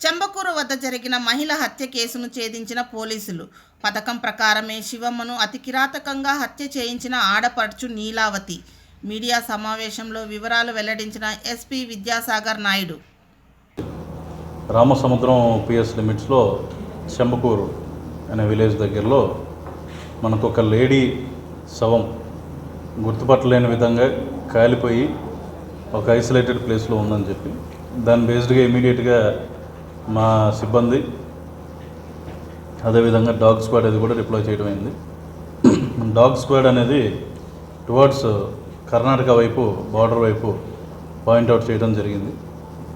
చెంబకూరు వద్ద జరిగిన మహిళ హత్య కేసును ఛేదించిన పోలీసులు. పథకం ప్రకారమే శివమ్మను అతి కిరాతకంగా హత్య చేయించిన ఆడపడుచు నీలావతి. మీడియా సమావేశంలో వివరాలు వెల్లడించిన ఎస్పీ విద్యాసాగర్ నాయుడు. రామసముద్రం పిఎస్ లిమిట్స్లో చెంబకూరు అనే విలేజ్ దగ్గరలో మనకు ఒక లేడీ శవం గుర్తుపట్టలేని విధంగా కాలిపోయి ఒక ఐసోలేటెడ్ ప్లేస్లో ఉందని చెప్పి దాని బేస్డ్గా ఇమీడియట్గా మా సిబ్బంది. అదేవిధంగా డాగ్ స్క్వాడ్ అది కూడా డిప్లాయ్ చేయడం అయింది. డాగ్ స్క్వాడ్ అనేది టువర్డ్స్ కర్ణాటక వైపు బార్డర్ వైపు పాయింట్అవుట్ చేయడం జరిగింది.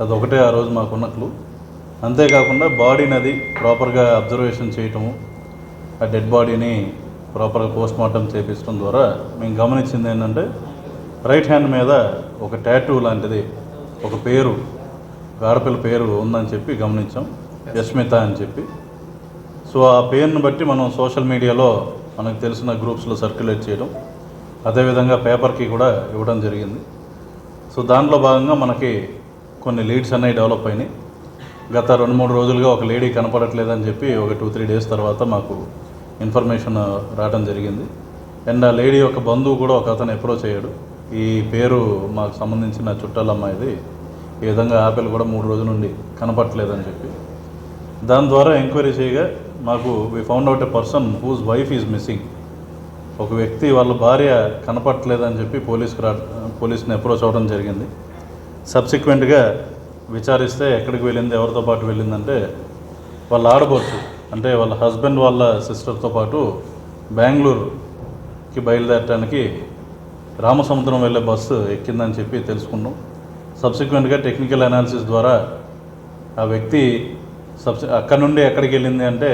అది ఒకటే ఆ రోజు మాకున్న క్లూ. అంతేకాకుండా బాడీని అది ప్రాపర్గా అబ్జర్వేషన్ చేయటము ఆ డెడ్ బాడీని ప్రాపర్గా పోస్ట్ మార్టం చేపించడం ద్వారా మేము గమనించింది ఏంటంటే రైట్ హ్యాండ్ మీద ఒక ట్యాటూ లాంటిది ఒక పేరు ఆడపిల్ల పేరు ఉందని చెప్పి గమనించాం. యష్మిత అని చెప్పి. సో ఆ పేరును బట్టి మనం సోషల్ మీడియాలో మనకు తెలిసిన గ్రూప్స్లో సర్క్యులేట్ చేయడం అదేవిధంగా పేపర్కి కూడా ఇవ్వడం జరిగింది. సో దాంట్లో భాగంగా మనకి కొన్ని లీడ్స్ అనేవి డెవలప్ అయినాయి. గత రెండు మూడు రోజులుగా ఒక లేడీ కనపడట్లేదని చెప్పి ఒక టూ త్రీ డేస్ తర్వాత మాకు ఇన్ఫర్మేషన్ రావడం జరిగింది. అండ్ ఆ లేడీ యొక్క బంధువు కూడా ఒక అతను అప్రోచ్ అయ్యాడు. ఈ పేరు మాకు సంబంధించిన చుట్టాలమ్మాయిది ఈ విధంగా ఆపిల్ కూడా మూడు రోజుల నుండి కనపట్లేదని చెప్పి. దాని ద్వారా ఎంక్వైరీ చేయగా మాకు we found out a person whose wife is missing ఒక వ్యక్తి వాళ్ళ భార్య కనపట్లేదని చెప్పి పోలీస్కి రా పోలీస్ని అప్రోచ్ అవ్వడం జరిగింది. సబ్సిక్వెంట్గా విచారిస్తే ఎక్కడికి వెళ్ళింది ఎవరితో పాటు వెళ్ళిందంటే వాళ్ళ ఆడబోచ్చు అంటే వాళ్ళ హస్బెండ్ వాళ్ళ సిస్టర్తో పాటు బెంగళూరుకి బయలుదేరటానికి రామసముద్రం వెళ్ళే బస్సు ఎక్కిందని చెప్పి తెలుసుకున్నాం. సబ్సిక్వెంట్గా టెక్నికల్ అనాలిసిస్ ద్వారా ఆ వ్యక్తి సబ్సి అక్కడ నుండి ఎక్కడికి వెళ్ళింది అంటే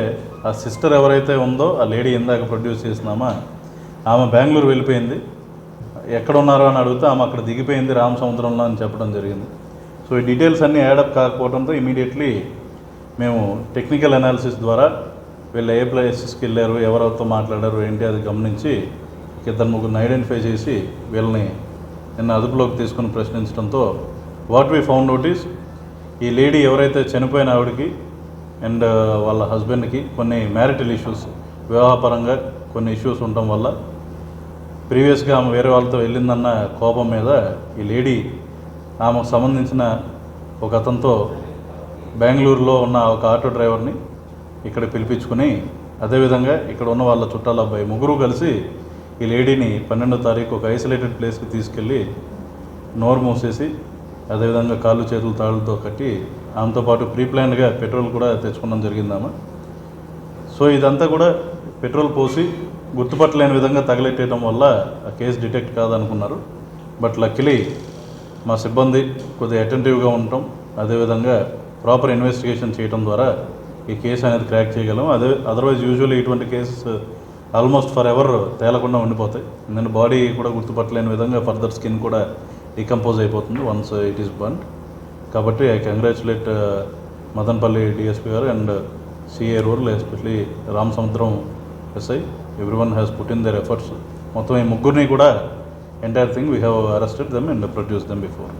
ఆ సిస్టర్ ఎవరైతే ఉందో ఆ లేడీ ఇందాక ప్రొడ్యూస్ చేసినామా ఆమె బెంగళూరు వెళ్ళిపోయింది. ఎక్కడ ఉన్నారో అని అడిగితే ఆమె అక్కడ దిగిపోయింది రామసముద్రంలో అని చెప్పడం జరిగింది. సో ఈ డీటెయిల్స్ అన్నీ యాడప్ కాకపోవడంతో ఇమీడియట్లీ మేము టెక్నికల్ అనాలిసిస్ ద్వారా వీళ్ళు ఏ ప్లేసెస్కి వెళ్ళారు ఎవరితో మాట్లాడారు ఏంటి అది గమనించి ఇద్దరు ముగ్గురిని ఐడెంటిఫై చేసి వీళ్ళని నిన్న అదుపులోకి తీసుకుని ప్రశ్నించడంతో what we found out is ఈ లేడీ ఎవరైతే చనిపోయిన ఆవిడకి అండ్ వాళ్ళ హస్బెండ్కి కొన్ని మ్యారిటల్ ఇష్యూస్ వివాహపరంగా కొన్ని ఇష్యూస్ ఉండటం వల్ల ప్రీవియస్గా ఆమె వేరే వాళ్ళతో వెళ్ళిందన్న కోపం మీద ఈ లేడీ ఆమెకు సంబంధించిన ఒక అతనితో బెంగళూరులో ఉన్న ఒక ఆటో డ్రైవర్ని ఇక్కడ పిలిపించుకుని అదేవిధంగా ఇక్కడ ఉన్న వాళ్ళ చుట్టాల అబ్బాయి ముగ్గురు కలిసి ఈ లేడీని పన్నెండో తారీఖు ఒక ఐసోలేటెడ్ ప్లేస్కి తీసుకెళ్ళి నోరు మూసేసి అదేవిధంగా కాళ్ళు చేతులు తాళ్ళతో కట్టి ఆమెతో పాటు ప్రీ ప్లాన్డ్గా పెట్రోల్ కూడా తెచ్చుకోవడం జరిగిందామా సో ఇదంతా కూడా పెట్రోల్ పోసి గుర్తుపట్టలేని విధంగా తగలెట్టేయడం వల్ల ఆ కేసు డిటెక్ట్ కాదనుకున్నారు. బట్ లక్కిలీ మా సిబ్బంది కొద్దిగా అటెంటివ్గా ఉండటం అదేవిధంగా ప్రాపర్ ఇన్వెస్టిగేషన్ చేయడం ద్వారా ఈ కేసు అనేది క్రాక్ చేయగలం. అదే అదర్వైజ్ యూజువల్లీ ఇటువంటి కేసెస్ ఆల్మోస్ట్ ఫర్ ఎవర్ తేలకుండా ఉండిపోతాయి. నేను బాడీ కూడా గుర్తుపట్టలేని విధంగా ఫర్దర్ స్కిన్ కూడా డికంపోజ్ అయిపోతుంది వన్స్ ఇట్ ఈస్ బండ్ కాబట్టి ఐ కంగ్రాచులేట్ మదన్పల్లి డిఎస్పీ గారు and CI rural especially Ramasamudram SI everyone has put in their efforts మొత్తం ఈ ముగ్గురిని కూడా entire thing we have arrested them and produce them before